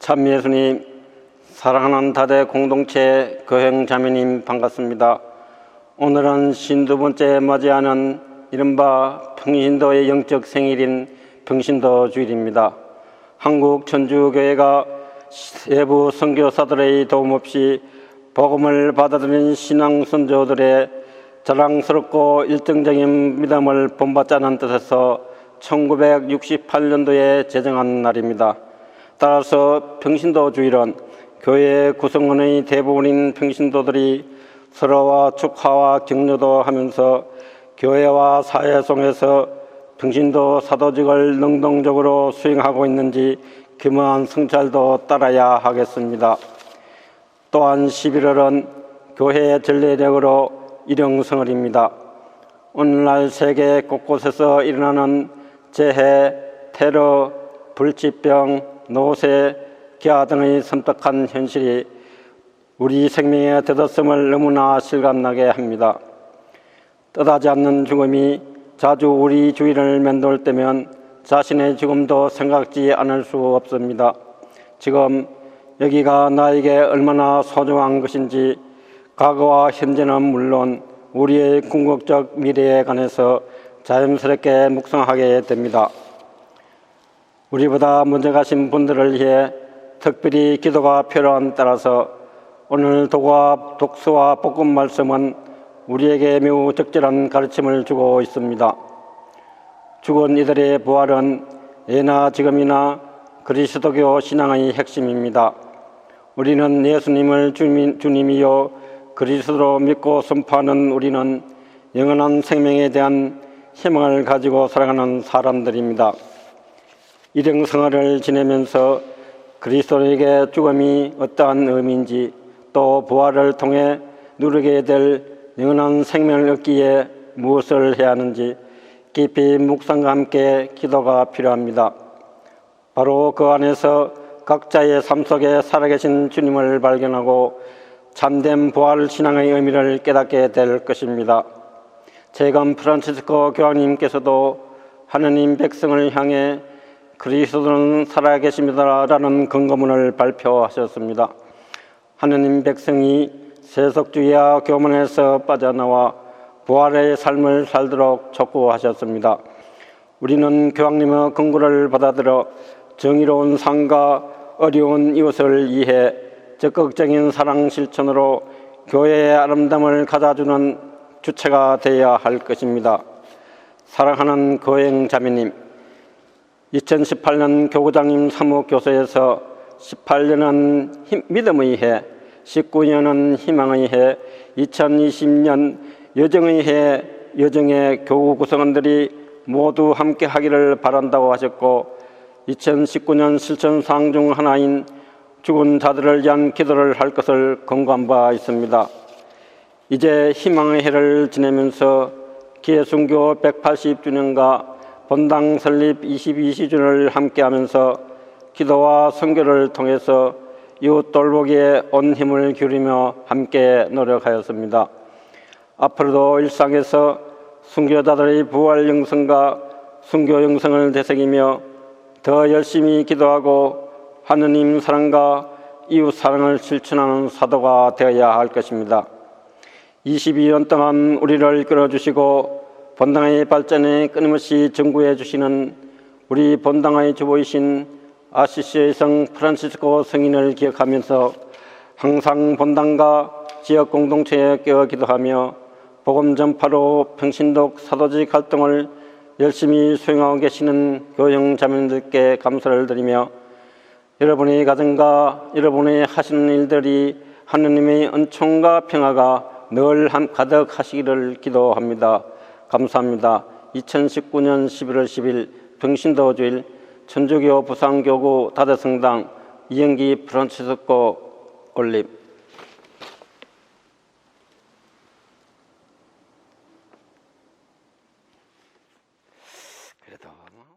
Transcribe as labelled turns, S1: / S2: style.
S1: 참 예수님, 사랑하는 다대 공동체 교행 자매님 반갑습니다. 오늘은 신두 번째 맞이하는 이른바 평신도의 영적 생일인 평신도 주일입니다. 한국 천주교회가 세부 선교사들의 도움 없이 복음을 받아들인 신앙 선조들의 자랑스럽고 일정적인 믿음을 본받자는 뜻에서 1968년도에 제정한 날입니다. 따라서 평신도 주일은 교회 구성원의 대부분인 평신도들이 서로와 축하와 격려도 하면서 교회와 사회 속에서 평신도 사도직을 능동적으로 수행하고 있는지 겸허한 성찰도 따라야 하겠습니다. 또한 11월은 교회의 전례력으로 일용성월입니다. 오늘날 세계 곳곳에서 일어나는 재해, 테러, 불치병, 노세, 기아 등의 섬뜩한 현실이 우리 생명의 대도성을 너무나 실감나게 합니다. 뜻하지 않는 죽음이 자주 우리 주위를 맴돌 때면 자신의 죽음도 생각지 않을 수 없습니다. 지금 여기가 나에게 얼마나 소중한 것인지 과거와 현재는 물론 우리의 궁극적 미래에 관해서 자연스럽게 묵상하게 됩니다. 우리보다 먼저 가신 분들을 위해 특별히 기도가 필요한 따라서 오늘 도과 독서와 복음 말씀은 우리에게 매우 적절한 가르침을 주고 있습니다. 죽은 이들의 부활은 예나 지금이나 그리스도교 신앙의 핵심입니다. 우리는 예수님을 주님, 주님이요 그리스도로 믿고 선포하는 우리는 영원한 생명에 대한 희망을 가지고 살아가는 사람들입니다. 일용생활을 지내면서 그리스도에게 죽음이 어떠한 의미인지 또 부활을 통해 누리게 될 영원한 생명을 얻기에 무엇을 해야 하는지 깊이 묵상과 함께 기도가 필요합니다. 바로 그 안에서 각자의 삶 속에 살아계신 주님을 발견하고 참된 부활 신앙의 의미를 깨닫게 될 것입니다. 최근 프란치스코 교황님께서도 하느님 백성을 향해 그리스도는 살아계십니다라는 근거문을 발표하셨습니다. 하느님 백성이 세속주의와 교만에서 빠져나와 부활의 삶을 살도록 촉구하셨습니다. 우리는 교황님의 근거를 받아들여 정의로운 삶과 어려운 이웃을 이해 적극적인 사랑 실천으로 교회의 아름다움을 가져주는 주체가 되어야 할 것입니다. 사랑하는 거행 자매님, 2018년 교구장님 사무교서에서 18년은 힘, 믿음의 해, 19년은 희망의 해, 2020년 여정의 해, 여정의 교구 구성원들이 모두 함께 하기를 바란다고 하셨고 2019년 실천사항 중 하나인 죽은 자들을 위한 기도를 할 것을 권고한 바 있습니다. 이제 희망의 해를 지내면서 기해순교 180주년과 본당 설립 22시주년을 함께하면서 기도와 선교를 통해서 이웃 돌보기에 온 힘을 기울이며 함께 노력하였습니다. 앞으로도 일상에서 순교자들의 부활 영성과 순교 영성을 되새기며 더 열심히 기도하고 하느님 사랑과 이웃 사랑을 실천하는 사도가 되어야 할 것입니다. 22년 동안 우리를 이끌어주시고 본당의 발전에 끊임없이 전구해 주시는 우리 본당의 주보이신 아시시의 성 프란시스코 성인을 기억하면서 항상 본당과 지역 공동체에 깨어 기도하며 복음 전파로 평신독 사도직 활동을 열심히 수행하고 계시는 교형 자매님들께 감사를 드리며 여러분의 가정과 여러분의 하시는 일들이 하느님의 은총과 평화가 늘 가득하시기를 기도합니다. 감사합니다. 2019년 11월 10일 평신도 주일 천주교 부산교구 다대성당 이영기 프란치스코 올림